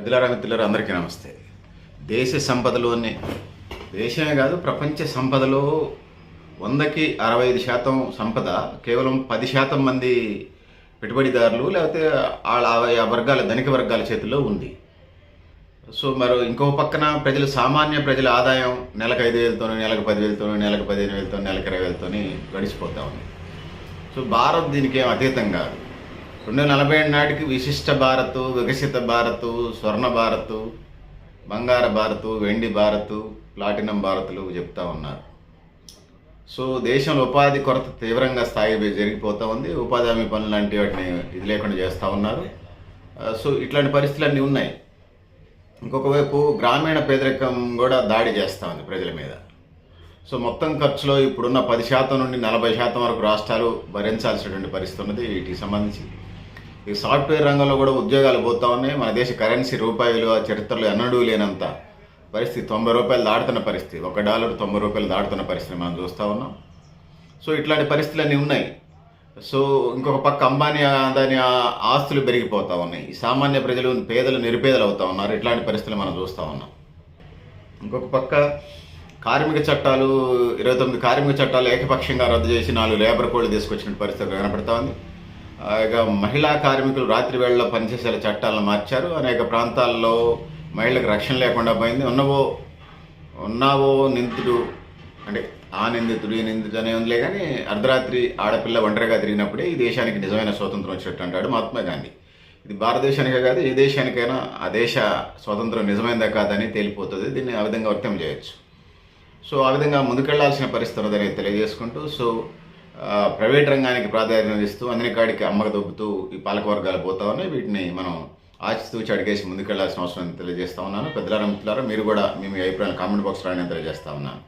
పెద్దలారా మిత్రులారా అందరికీ నమస్తే. దేశ సంపదలోనే దేశమే కాదు ప్రపంచ సంపదలో వందకి అరవై ఐదు శాతం సంపద కేవలం పది శాతం మంది పెట్టుబడిదారులు లేకపోతే ఆ వర్గాల ధనిక వర్గాల చేతిలో ఉంది. సో మరి ఇంకో పక్కన ప్రజలు సామాన్య ప్రజల ఆదాయం నెలకు ఐదు వేలతోనూ నెలకు పదివేలతోనూ నెలకు పదిహేను వేలతో నెలకు ఇరవై వేలతోని గడిచిపోతా ఉంది. సో భారత్ దీనికి ఏం అతీతం కాదు. రెండు నలభై ఏడు నాటికి విశిష్ట భారత్ వికసిత భారత్ స్వర్ణ భారత్ బంగార భారత్ వెండి భారత్ ప్లాటినం భారత్లు చెప్తా ఉన్నారు. సో దేశంలో ఉపాధి కొరత తీవ్రంగా స్థాయి జరిగిపోతూ ఉంది. ఉపాధి హామీ పనులు లాంటి వాటిని ఇది లేకుండా చేస్తూ ఉన్నారు. సో ఇట్లాంటి పరిస్థితులన్నీ ఉన్నాయి. ఇంకొక వైపు గ్రామీణ పేదరికం కూడా దాడి చేస్తూ ఉంది ప్రజల మీద. సో మొత్తం ఖర్చులో ఇప్పుడున్న పది శాతం నుండి నలభై శాతం వరకు రాష్ట్రాలు భరించాల్సినటువంటి పరిస్థితి ఉన్నది. వీటికి సంబంధించి ఈ సాఫ్ట్వేర్ రంగంలో కూడా ఉద్యోగాలు పోతా ఉన్నాయి. మన దేశ కరెన్సీ రూపాయి విలువ చరిత్రలో ఎన్నడూ లేనంత పరిస్థితి. తొంభై రూపాయలు దాటుతున్న పరిస్థితి. ఒక డాలర్ తొంభై రూపాయలు దాటుతున్న పరిస్థితి మనం చూస్తూ ఉన్నాం. సో ఇట్లాంటి పరిస్థితులు అన్నీ ఉన్నాయి. సో ఇంకొక పక్క అంబానీ దాని ఆస్తులు పెరిగిపోతా ఉన్నాయి. సామాన్య ప్రజలు పేదలు నిరుపేదలు అవుతా ఉన్నారు. ఇట్లాంటి పరిస్థితులు మనం చూస్తూ ఉన్నాం. ఇంకొక పక్క కార్మిక చట్టాలు ఇరవై తొమ్మిది కార్మిక చట్టాలు ఏకపక్షంగా రద్దు చేసి నాలుగు లేబర్ కోడ్లు తీసుకొచ్చిన పరిస్థితి కనపడతా ఉంది. మహిళా కార్మికులు రాత్రి వేళల్లో పనిచేసే చట్టాలను మార్చారు. అనేక ప్రాంతాల్లో మహిళలకు రక్షణ లేకుండా పోయింది. ఉన్నవో ఉన్నావో నిందితుడు అంటే ఆ నిందితుడు ఈ నిందితుడు అనే ఉందిలే కానీ అర్ధరాత్రి ఆడపిల్ల ఒంటరిగా తిరిగినప్పుడే ఈ దేశానికి నిజమైన స్వాతంత్రం వచ్చినట్టు అంటాడు మహాత్మా గాంధీ. ఇది భారతదేశానికే కాదు ఏ దేశానికైనా ఆ దేశ స్వాతంత్రం నిజమైందా కాదని తేలిపోతుంది. దీన్ని ఆ విధంగా వ్యక్తం చేయొచ్చు. సో ఆ విధంగా ముందుకెళ్ళాల్సిన పరిస్థితి ఉన్నదని తెలియజేసుకుంటూ సో ప్రైవేట్ రంగానికి ప్రాధాన్యత ఇస్తూ అందరి కాడికి అమ్మకదొబ్బుతూ ఈ పాలకవర్గాలు పోతా ఉన్నాయి. వీటిని మనం ఆచితూచి అడిగేసి ముందుకెళ్ళాల్సిన అవసరం తెలియజేస్తా ఉన్నాను. పెద్దలారా మిత్రులారా మీరు కూడా మీ మీ అభిప్రాయాలు కామెంట్ బాక్స్ రాయని తెలియజేస్తా ఉన్నాను.